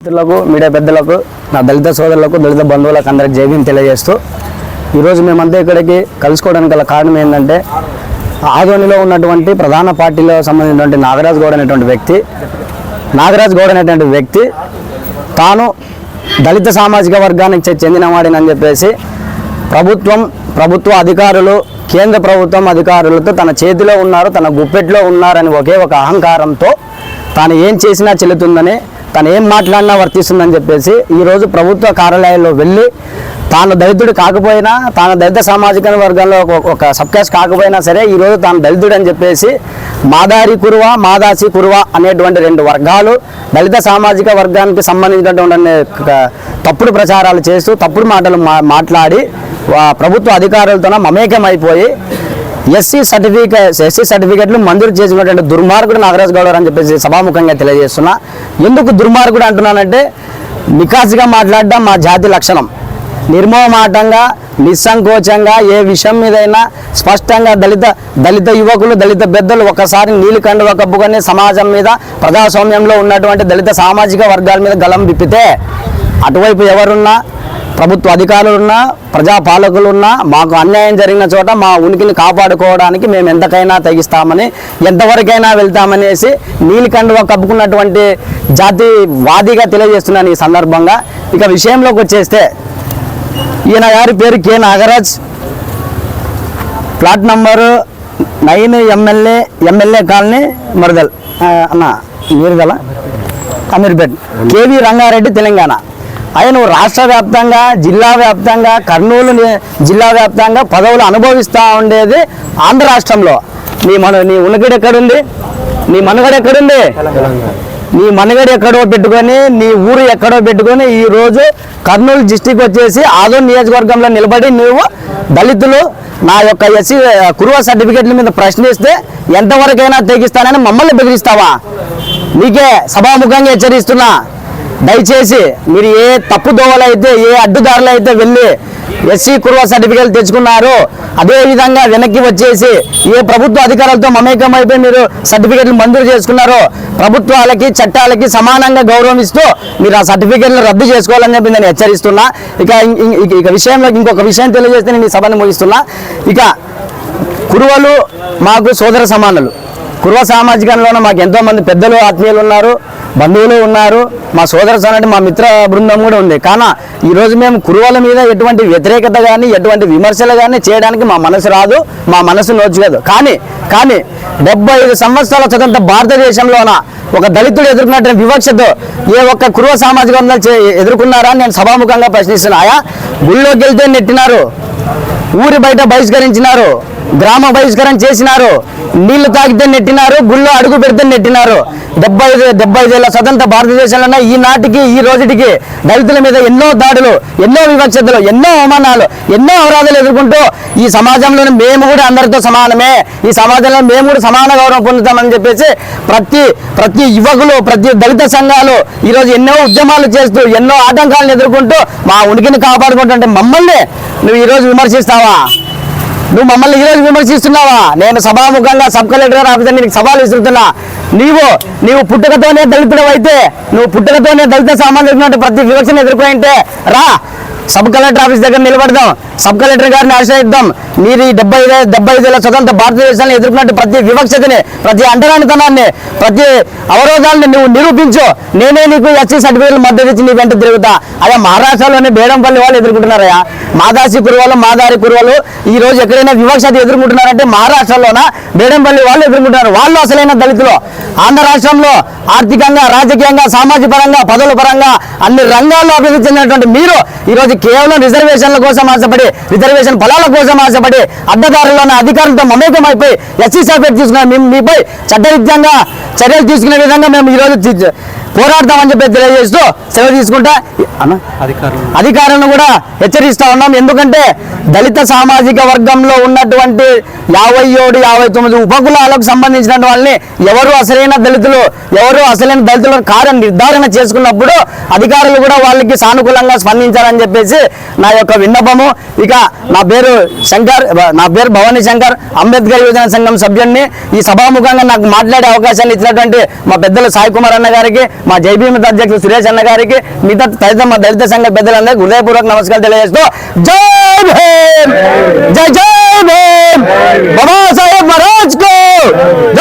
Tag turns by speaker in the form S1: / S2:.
S1: మిత్రులకు మీడియా పెద్దలకు నా దళిత సోదరులకు దళిత బంధువులకు అందరికి జైభీం తెలియజేస్తూ ఈరోజు మేమంతా ఇక్కడికి కలుసుకోవడానికి గల కారణం ఏంటంటే ఆదోనిలో ఉన్నటువంటి ప్రధాన పార్టీలో సంబంధించినటువంటి నాగరాజ్ గౌడ్ అనేటువంటి వ్యక్తి నాగరాజ్ గౌడ్ అనేటువంటి వ్యక్తి తాను దళిత సామాజిక వర్గానికి చెందినవాడినని చెప్పేసి ప్రభుత్వం ప్రభుత్వ అధికారులు కేంద్ర ప్రభుత్వం అధికారులతో తన చేతిలో ఉన్నారు తన గుప్పెట్లో ఉన్నారని ఒకే ఒక అహంకారంతో తాను ఏం చేసినా చెల్లుతుందని తను ఏం మాట్లాడినా వర్తిస్తుందని చెప్పేసి ఈరోజు ప్రభుత్వ కార్యాలయాల్లో వెళ్ళి తాను దళితుడు కాకపోయినా తాను దళిత సామాజిక వర్గంలో ఒక- సబ్కేస్ సబ్కాస్ట్ కాకపోయినా సరే ఈరోజు తాను దళితుడు అని చెప్పేసి మాదారి కురువ మాదాసి కురువ అనేటువంటి రెండు వర్గాలు దళిత సామాజిక వర్గానికి సంబంధించినటువంటి తప్పుడు ప్రచారాలు చేస్తూ తప్పుడు మాటలు మా మాట్లాడి ప్రభుత్వ అధికారులతో మమేకం అయిపోయి ఎస్సీ సర్టిఫికేట్ ఎస్సీ సర్టిఫికేట్లు మంజూరు చేసినటువంటి దుర్మార్గుడు నాగరాజు గౌడ్ అని చెప్పేసి సభాముఖంగా తెలియజేస్తున్నా. ఎందుకు దుర్మార్గుడు అంటున్నానంటే నికాసిగా మాట్లాడడం మా జాతి లక్షణం. నిర్మోమాటంగా నిస్సంకోచంగా ఏ విషయం మీదైనా స్పష్టంగా దళిత దళిత యువకులు దళిత పెద్దలు ఒకసారి నీళ్ళు కండువ కప్పుకొని సమాజం మీద ప్రజాస్వామ్యంలో ఉన్నటువంటి దళిత సామాజిక వర్గాల మీద గలం విప్పితే అటువైపు ఎవరున్నా ప్రభుత్వ అధికారులున్నా ప్రజాపాలకులున్నా మాకు అన్యాయం జరిగిన చోట మా ఉనికిని కాపాడుకోవడానికి మేము ఎంతకైనా తెగిస్తామని ఎంతవరకైనా వెళ్తామనేసి నీలికండువ కప్పుకున్నటువంటి జాతి వాదిగా తెలియజేస్తున్నాను ఈ సందర్భంగా. ఇక విషయంలోకి వచ్చేస్తే ఈయన గారి పేరు K Nagaraj. Plot number nine MLA MLA colony మరుదల్ అన్న మీరుదల అమీర్పేట్. కేవీ రంగారెడ్డి తెలంగాణ. ఆయన రాష్ట్ర వ్యాప్తంగా జిల్లా వ్యాప్తంగా కర్నూలు ని- జిల్లా వ్యాప్తంగా పదవులు అనుభవిస్తూ ఉండేది ఆంధ్ర రాష్ట్రంలో. నీ మన నీ ఉనికిడి ఎక్కడుంది? నీ మనుగడ ఎక్కడుంది? నీ మనుగడ ఎక్కడో పెట్టుకొని నీ ఊరు ఎక్కడో పెట్టుకొని ఈరోజు కర్నూలు డిస్టిక్ వచ్చేసి ఆదోన్ నియోజకవర్గంలో నిలబడి నువ్వు దళితులు నా యొక్క ఎస్సీ కురువ సర్టిఫికెట్ల మీద ప్రశ్నిస్తే ఎంతవరకైనా తెగిస్తానని మమ్మల్ని బెదిరిస్తావా? నీకే సభాముఖంగా హెచ్చరిస్తున్నా. దయచేసి మీరు ఏ తప్పు దోవలు అయితే ఏ అడ్డుదారులు అయితే వెళ్ళి ఎస్సీ కురువ సర్టిఫికేట్ తెచ్చుకున్నారో అదేవిధంగా వెనక్కి వచ్చేసి ఏ ప్రభుత్వ అధికారులతో మమేకం అయిపోయి మీరు సర్టిఫికేట్లు మంజూరు చేసుకున్నారో ప్రభుత్వాలకి చట్టాలకి సమానంగా గౌరవం ఇస్తూ మీరు ఆ సర్టిఫికేట్లు రద్దు చేసుకోవాలని చెప్పి నేను హెచ్చరిస్తున్నా. ఇక ఇక విషయంలో ఇంకొక విషయం తెలియజేస్తే నేను ఈ సభను ముగిస్తున్నా. ఇక కురువలు మాకు సోదర సమానులు. కురువ సామాజికంలోనూ మాకు ఎంతోమంది పెద్దలు ఆత్మీయులు ఉన్నారు. బంధువులు ఉన్నారు మా సోదర సనటి మా మిత్ర బృందం కూడా ఉంది. కానీ ఈరోజు మేము కురువల మీద ఎటువంటి వ్యతిరేకత కానీ ఎటువంటి విమర్శలు కానీ చేయడానికి మా మనసు రాదు మా మనసు నోచుకోదు. కానీ కానీ డెబ్బై ఐదు సంవత్సరాల స్వతంత్ర భారతదేశంలోన ఒక దళితుడు ఎదుర్కొన్నటువంటి వివక్షతో ఏ ఒక్క కురువ సామాజిక చే- ఎదుర్కొన్నారా అని నేను సభాముఖంగా ప్రశ్నిస్తున్నాయా? గుళ్ళోకి వెళ్తే నెట్టినారు ఊరి బయట బహిష్కరించినారు గ్రామ బహిష్కరణ చేసినారు. నీళ్ళు తాగితే నెట్టినారు గుళ్ళో అడుగు పెడితే నెట్టినారు. డెబ్బై ఐదు డెబ్బై ఐదేళ్ళ స్వతంత్ర భారతదేశంలో ఈ నాటికి ఈ రోజుటికి దళితుల మీద ఎన్నో దాడులు ఎన్నో వివక్షతలు ఎన్నో అవమానాలు ఎన్నో అవరాధాలు ఎదుర్కొంటూ ఈ సమాజంలో మేము కూడా అందరితో సమానమే. ఈ సమాజంలో మేము కూడా సమాన గౌరవం పొందుతామని చెప్పేసి ప్రతి ప్రతి యువకులు ప్రతి దళిత సంఘాలు ఈరోజు ఎన్నో ఉద్యమాలు చేస్తూ ఎన్నో ఆటంకాలను ఎదుర్కొంటూ మా ఉనికిని కాపాడుకుంటుంటే మమ్మల్ని నువ్వు ఈరోజు విమర్శిస్తావా? నువ్వు మమ్మల్ని ఈరోజు విమర్శిస్తున్నావా? నేను సభాముఖంగా సబ్ కలెక్టర్ గారు ఆఫీసర్ నీకు సవాలు ఇస్తున్నా నీవు నీవు పుట్టుకతోనే దళితుడు అయితే నువ్వు పుట్టుకతోనే దళిత సామాన్యుడు ప్రతి వివక్షను ఎదుర్కొంటే రా సబ్ కలెక్టర్ ఆఫీస్ దగ్గర నిలబడదాం. సబ్ కలెక్టర్ గారిని ఆశ్రయిద్దాం. మీరు ఈ డెబ్బై ఐదు డెబ్బై ఐదేళ్ళ స్వతంత్ర భారతదేశాన్ని ఎదుర్కొన్నట్టు ప్రతి వివక్షతని ప్రతి అంటరానితనాన్ని ప్రతి అవరోధాలను నువ్వు నిరూపించు. నేనే నీకు ఎస్సీ సర్టిఫికేట్ మద్దతు ఇచ్చి నీ వెంట తిరుగుతా. అదే మహారాష్ట్రలోనే బేడంపల్లి వాళ్ళు ఎదుర్కొంటున్నారయ్యా. మాదాసి కురువాలు మాదారి కురువాలు ఈ రోజు ఎక్కడైనా వివక్షత ఎదుర్కొంటున్నారంటే మహారాష్ట్రలోన? బేడంపల్లి వాళ్ళు ఎదుర్కొంటున్నారు. వాళ్ళు అసలైన దళితులు. ఆంధ్ర రాష్ట్రంలో ఆర్థికంగా రాజకీయంగా సామాజిక పరంగా పదవుల పరంగా అన్ని రంగాల్లో అభివృద్ధి చెందినటువంటి మీరు ఈరోజు కేవలం రిజర్వేషన్ల కోసం ఆశపడి రిజర్వేషన్ బలాల కోసం ఆశపడి అడ్డదారుల్లోని అధికారులతో మమేకం అయిపోయి ఎస్సీ సర్టిఫికేట్ తీసుకున్న మేము మీపై చట్టరీత్యంగా చర్యలు తీసుకునే విధంగా మేము ఈరోజు పోరాడతామని చెప్పి తెలియజేస్తూ సెలవు తీసుకుంటా. అధికారులను. కూడా హెచ్చరిస్తా ఉన్నాం. ఎందుకంటే దళిత సామాజిక వర్గంలో ఉన్నటువంటి యాభై ఏడు యాభై తొమ్మిది ఉపకులాలకు సంబంధించిన వాళ్ళని ఎవరు అసలైన దళితులు ఎవరు అసలైన దళితుల కార్య నిర్ధారణ చేసుకున్నప్పుడు అధికారులు కూడా వాళ్ళకి సానుకూలంగా స్పందించాలని చెప్పేసి నా యొక్క విన్నపము. ఇక నా పేరు శంకర్ నా పేరు భవానీ శంకర్. అంబేద్కర్ యువజన సంఘం సభ్యుడిని ఈ సభాముఖంగా నాకు మాట్లాడే అవకాశాన్ని ఇచ్చినటువంటి మా పెద్దలు సాయి కుమార్ అన్న గారికి जेबीएम अद्यक्ष सुरेश अगारी मिग तरह दलित संघ पेदल हृदयपूर्वक नमस्कार जय जय जय बाबा साहेब महाराज को जय